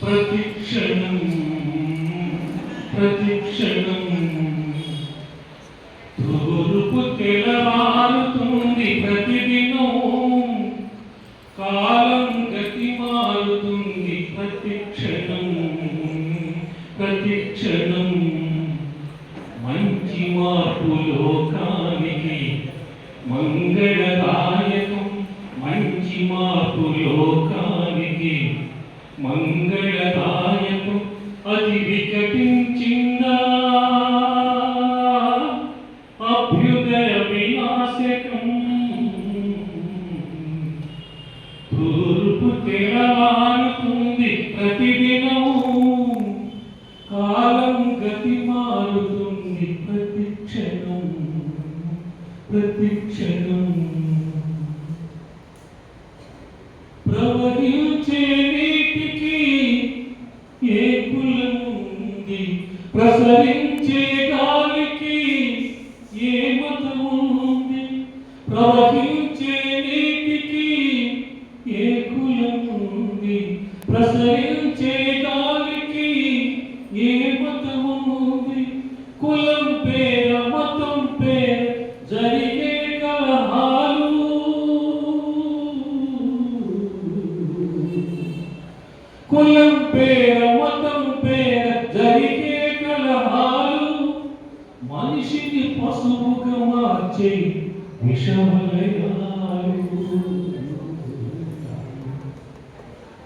ప్రతిక్షణం ప్రతిక్షణం. తూర్పు తెలవారుతుంది ప్రతిదినం. కాలం గతి మారుతుంది ప్రతిక్షణం ప్రతిక్షణం. మంచి మార్పు లోకానికి మంగళదాయకం. మంచి మార్పు లోకానికి మంగళదాయకు అది వికటించిందా అభ్యుదయ వినాశకం తూర్పు తెలవారుతుంది ప్రతిదినము. కాలం గతి మారుతుంది ప్రతిక్షణం. ప్రతిక్షణం. ప్రవహించ ప్రసరించే గాలికి ఏ మతముంది కులం పేర మతం పేర జరిగే కలహాలు. కులం పేర మతం పేర జరిగే కలహాలు. మనిషిని పశువుగా మార్చే విషమలయాలు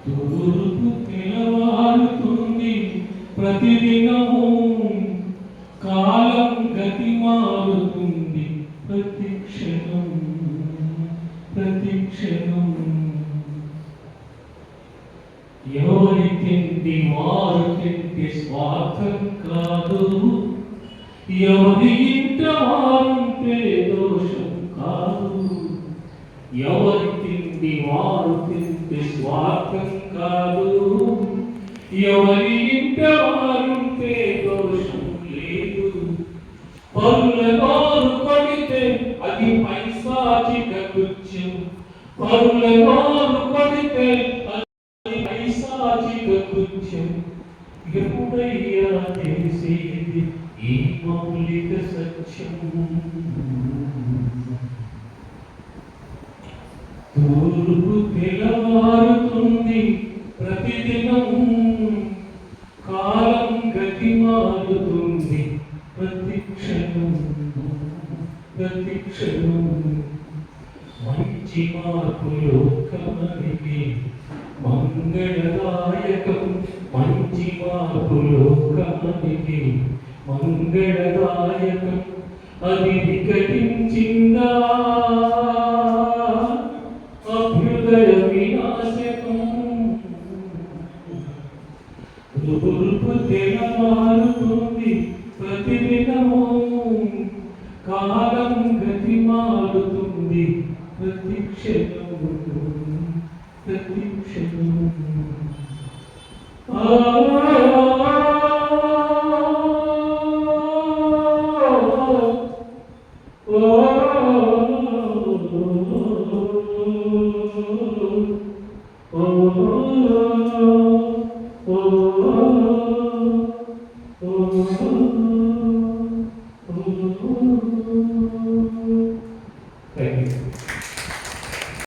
తూర్పు తెలవారుతుంది ప్రతిదినము. కాలం గతి మారుతుంది ప్రతిక్షణం క్షణం. ప్రతి క్షణం. ఎవరి తిండి స్వార్థం కాదు. ఎవరి ఇంట వారుంటే దోషం కాదు. ఎవరి తిండి వారు తిండి స్వార్థం కాదు ఎవరి ఇంట వారుంటే దోషం లేదు పరుల వారు కొడితే అది పైశాచిక కృత్యం పరుల వారు కొడితే అది పైశాచిక కృత్యం ఎప్పుడయ్యా తెలిసేది ఈ మౌలిక సత్యం తూర్పు తెలవారుతుంది ప్రతిదినం కాలం గతి మారుతుంది ప్రతిక్షణం ప్రతిక్షణం మంచి మార్పులు కమలికి మంగళదాయకం. మంచి మార్పులు కమలికి మంగళదాయకం. అది వికటించిందా? కాలం గతి మారుతుంది ప్రతి క్షణము